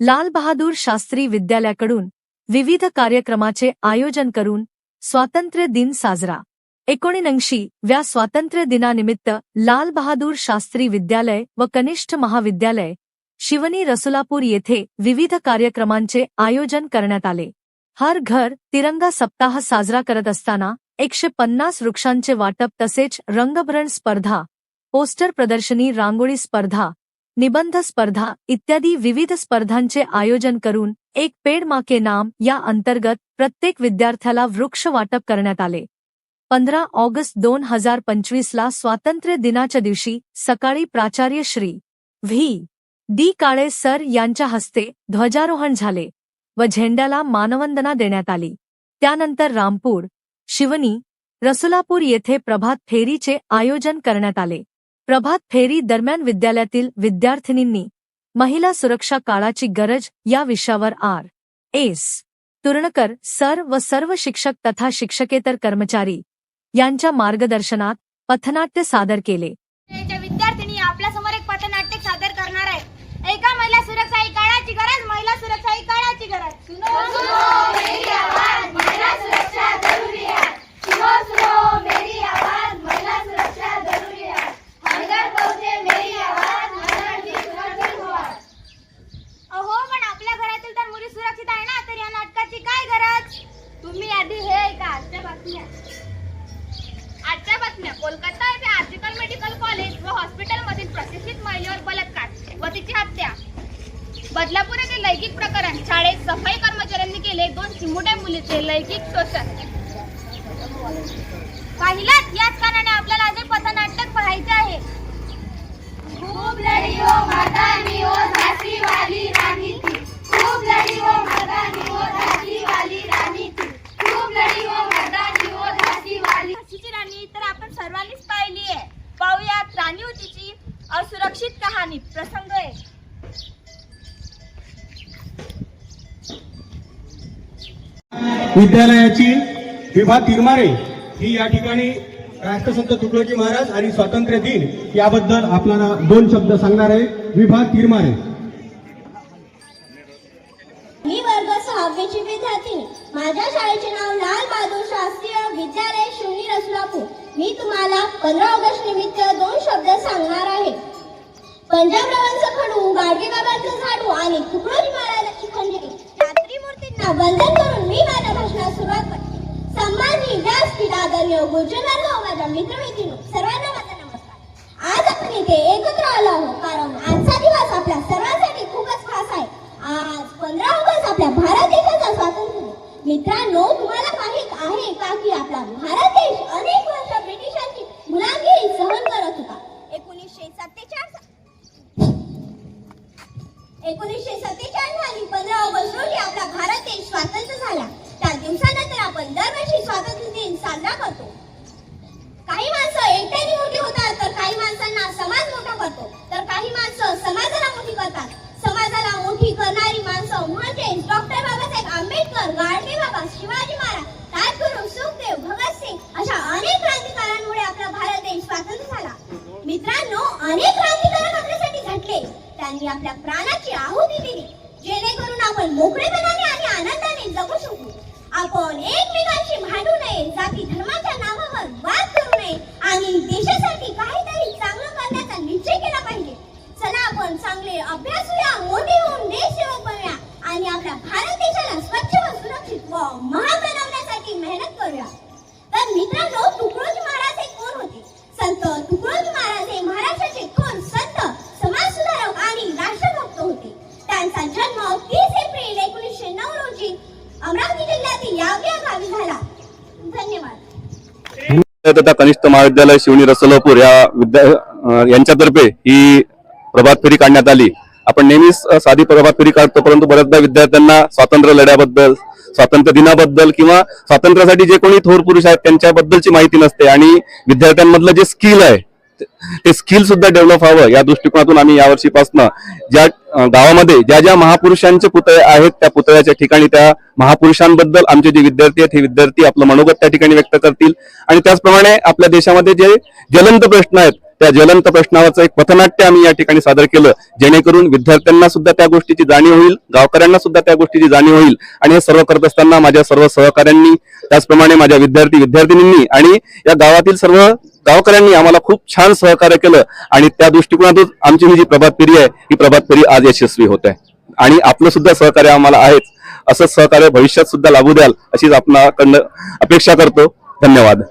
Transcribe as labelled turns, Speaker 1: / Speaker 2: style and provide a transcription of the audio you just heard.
Speaker 1: लाल बहादूर शास्त्री विद्यालयाकडून विविध कार्यक्रमाचे आयोजन करून स्वातंत्र्य दिन साजरा. एकोणीनंशी व्या स्वातंत्र्य दिनानिमित्त लाल बहादूर शास्त्री विद्यालय व कनिष्ठ महाविद्यालय शिवनी रसुलापूर येथे विविध कार्यक्रमांचे आयोजन करण्यात आले. हर घर तिरंगा सप्ताह साजरा करत असताना एकशे पन्नास वृक्षांचे वाटप तसेच रंगभरण स्पर्धा पोस्टर प्रदर्शनी रांगोळी स्पर्धा निबंध स्पर्धा इत्यादी विविध स्पर्धांचे आयोजन करून एक पेड मा के नाम या अंतर्गत प्रत्येक विद्यार्थ्याला वृक्ष वाटप करण्यात आले. पंधरा ऑगस्ट दोन हजार पंचवीसला स्वातंत्र्य दिनाच्या दिवशी सकाळी प्राचार्य Shri. V. D. Kale sir यांच्या हस्ते ध्वजारोहण झाले व झेंड्याला मानवंदना देण्यात आली. त्यानंतर रामपूर शिवनी रसुलापूर येथे प्रभात फेरीचे आयोजन करण्यात आले. प्रभात फेरी दरम्यान विद्यालयातील विद्यार्थिनींनी महिला सुरक्षा काळाची गरज या विषयावर आर. एस. तुरणकर सर व सर्व शिक्षक तथा शिक्षकेतर कर्मचारी यांच्या मार्गदर्शनात पथनाट्य सादर केले.
Speaker 2: विद्यार्थिनी आपल्यासमोर एक पथनाट्य सादर करणार आहे एका महिला सुरक्षा ही काळाची गरज महिला सुरक्षा ही काळाची गरज. सुनो सुनो मेरी आवाज महिला सुरक्षा जरूरी है सुनो सुनो मेरी आवाज महिला सुरक्षा जरूरी है हर घर पहुंचे मेरी आवाज महिलांची सुरक्षित व्हा अहो पण आपल्या घरातील तर मुली सुरक्षित आहे ना तर या नाटकाची काय गरज बातमी आधी हे ऐका आजच्या बातम्या. आजच्या बातम्या. कोलकाता येथे आर्जिकल मेडिकल कॉलेज व हॉस्पिटल मधील प्रशिक्षित महिलेवर बलात्कार व तिची हत्या. बदलापूर येथे लैंगिक प्रकरण. शाळेत सफाई कर्मचाऱ्यांनी केले दोन चिमुट्या मुलीचे लैंगिक शोषण. पाहिलात याच असुरक्षित कहाणी प्रसंग आहे
Speaker 3: विद्यालयाची विभा तिरमारे ही या ठिकाणी राष्ट्रसंत तुकडोजी महाराज आणि स्वातंत्र्य दिन याबद्दल आपल्याला दोन शब्द सांगणार आहे. विभा तिरमारे.
Speaker 4: मी वर्ग सहावीची विद्यार्थिनी माझ्या शाळेचे नाव लाल बहादूर शास्त्रीय विद्यालय शिवनी रसुलापूर. मी तुम्हाला पंधरा ऑगस्ट निमित्त दोन शब्द सांगणार आहे. पंजाबरावांचं खडू गाडगेबाबांचं झाडू आणि तुकडोजी महाराजांची खंजरी रात्री मूर्तींना वंदन करून मी माझ्या भाषणास सुरुवात करते. संभाजी व्यासपीठ आदरणीय गुरुजनांनो हो, माझ्या मित्रमैत्रिणी सर्वांना माझा नमस्कार. आज आपण इथे एकत्र आलो आहोत कारण आजचा दिवस आपल्या सर्वांसाठी खूपच खास आहे. आज पंधरा ऑगस्ट आपल्या भारत देशाचा स्वातंत्र्य मित्रांनो तुम्हाला माहीत आहे का की आपला भारत देश अनेक वर्ष ब्रिटिशांची गुलामगिरी सहन एकोणीसशे सत्तेचाळीस साली पंधरा ऑगस्ट रोजी आपला भारत देश स्वातंत्र्य झाला. त्या दिवसानंतर आपण दरवर्षी स्वातंत्र्य दिन साजरा करतो. काही माणसं एकट्याने मोठी होतात तर काही माणसांना समाज मोठा करतो. तर काही माणसं समाजाला मोठी करतात समाजाला मोठी करणारी माणसं म्हणजे डॉक्टर बाबासाहेब आंबेडकर गाडगे बाबा शिवाजी महाराज राजगुरू सुखदेव भगतसिंग अशा अनेक क्रांतिकारांमुळे आपला भारत देश स्वतंत्र झाला मित्रांनो अनेक क्रांतिकारक आपल्यासाठी घडले त्यांनी आपल्या प्राणाची आहुती दिली. जेणेकरून आपण मोकळेपणाने आणि आनंदाने जगू शकू. आपण एकमेकांशी भांडू नये जाती धर्माच्या नावावर वाद करू नये आणि देशासाठी काहीतरी चांगलं करण्याचा निश्चय केला पाहिजे. चला आपण चांगले अभ्यासूया मोठे होऊन देशसेवक बनूया आणि आपल्या भारत देशाला स्वतः धन्यवाद
Speaker 5: कनिष्ठ महाविद्यालय शिवणी रसलोपूर या विद्या यांच्यातर्फे ही प्रभात फेरी काढण्यात आली. आपण नेहमीच साधी प्रभात फेरी काढतो परंतु बऱ्याचदा विद्यार्थ्यांना स्वातंत्र्य लढ्याबद्दल स्वातंत्र्य दिनाबद्दल किंवा स्वातंत्र्यासाठी जे कोणी थोर पुरुष आहेत त्यांच्याबद्दलची माहिती नसते आणि विद्यार्थ्यांमधलं जे स्किल आहे ते- स्किल सुद्धा डेव्हलप व्हावं या दृष्टिकोनातून आम्ही यावर्षीपासनं ज्या गावामध्ये ज्या ज्या महापुरुषांचे पुतळे आहेत त्या पुतळ्याच्या ठिकाणी त्या महापुरुषांबद्दल आमचे जे विद्यार्थी आहेत हे विद्यार्थी आपलं मनोगत त्या ठिकाणी व्यक्त करतील. आणि त्याचप्रमाणे आपल्या देशामध्ये जे ज्वलंत प्रश्न आहेत त्या ज्वलंत प्रश्नावरचं एक पथनाट्य आम्ही या ठिकाणी सादर केलं. जेणेकरून विद्यार्थ्यांना सुद्धा त्या गोष्टीची जाणीव होईल गावकऱ्यांना सुद्धा त्या गोष्टीची जाणीव होईल. आणि हे सर्व करत असताना माझ्या सर्व सहकाऱ्यांनी त्याचप्रमाणे माझ्या विद्यार्थी विद्यार्थिनींनी आणि या गावातील सर्व गावकऱ्यांनी आम्हाला खूप छान सहकार्य केलं आणि त्या दृष्टिकोनातून आमची ही जी प्रभात फेरी आहे ही प्रभात फेरी आज यशस्वी होत आहे. आणि आपलं सुद्धा सहकार्य आम्हाला आहेच. असं सहकार्य भविष्यात सुद्धा लागू द्याल अशीच आपणाकडनं अपेक्षा करतो. धन्यवाद.